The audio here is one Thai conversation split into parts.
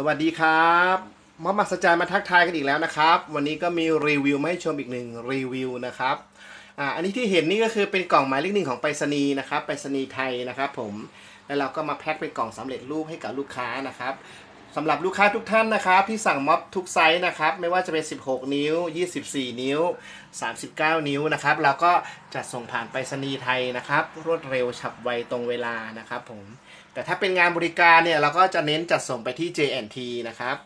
สวัสดีครับมามาสจายมาทักทายกันอีกแล้วนะครับ วันนี้ก็มีรีวิวมาให้ชมอีกหนึ่งรีวิวนะครับอ่าอันนี้ที่เห็นนี่ก็คือเป็นกล่องหมายเลขหนึ่งของไปรษณีย์นะครับไปรษณีย์ไทยนะครับ ผมแล้วเราก็มาแพ็คเป็นกล่องสำเร็จรูปให้กับลูกค้านะครับ สำหรับลูกค้าทุกท่านนะครับที่สั่งม็อบทุกไซส์นะครับ ไม่ว่าจะเป็น 16 นิ้ว 24 นิ้ว 39 นิ้วนะครับ เราก็จัดส่งผ่านไปรษณีย์ไทยนะครับ รวดเร็วฉับไวตรงเวลานะครับผม แต่ถ้าเป็นงานบริการเนี่ย เราก็จะเน้นจัดส่งไปที่ JNT นะครับ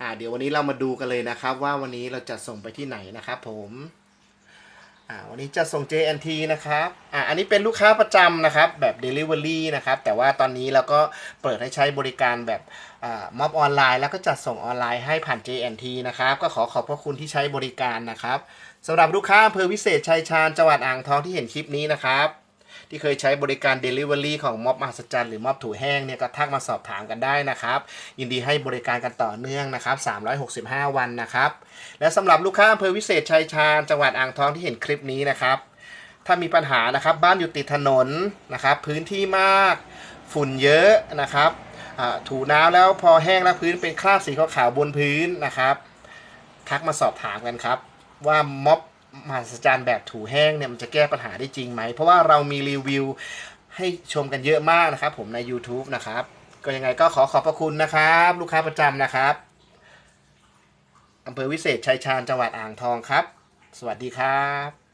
อ่าเดี๋ยววันนี้เรามาดูกันเลยนะครับ ว่าวันนี้เราจะส่งไปที่ไหนนะครับผม อ่าวันนี้จะส่ง JNT นะครับอ่าอันนี้เป็นลูกค้าประจำนะครับแบบ Delivery นะครับ แต่ว่าตอนนี้เราก็เปิดให้ใช้บริการแบบอ่าม็อบออนไลน์แล้วก็จัดส่งออนไลน์ให้ผ่าน JNT นะครับ ก็ขอขอบพระคุณที่ใช้บริการนะครับสำหรับลูกค้าอำเภอวิเศษชัยชาญจังหวัดอ่างทองที่เห็นคลิปนี้นะครับ ที่เคยใช้บริการ Delivery ของม็อบมหัศจรรย์หรือม็อบถูแห้งเนี่ยก็ทักมาสอบถามกันได้นะครับ ยินดีให้บริการกันต่อเนื่องนะครับ 365 วันนะครับ และสำหรับลูกค้าอำเภอวิเศษชัยชาญจังหวัดอ่างทองที่เห็นคลิปนี้นะครับ ถ้ามีปัญหานะครับบ้านอยู่ติดถนนนะครับ พื้นที่มากฝุ่นเยอะนะครับถูน้ำแล้วพอแห้งแล้วพื้นเป็นคราบสีขาวๆบนพื้นนะครับ ทักมาสอบถามกันครับ ว่าม็อบ มหัศจรรย์แบบถูแห้งเนี่ยมันจะแก้ปัญหาได้จริงไหม เพราะว่าเรามีรีวิวให้ชมกันเยอะมากนะครับ ผมใน YouTube นะครับ ก็ยังไงก็ขอขอบพระคุณนะครับ ลูกค้าประจำนะครับอำเภอวิเศษชัยชาญจังหวัดอ่างทองครับ สวัสดีครับ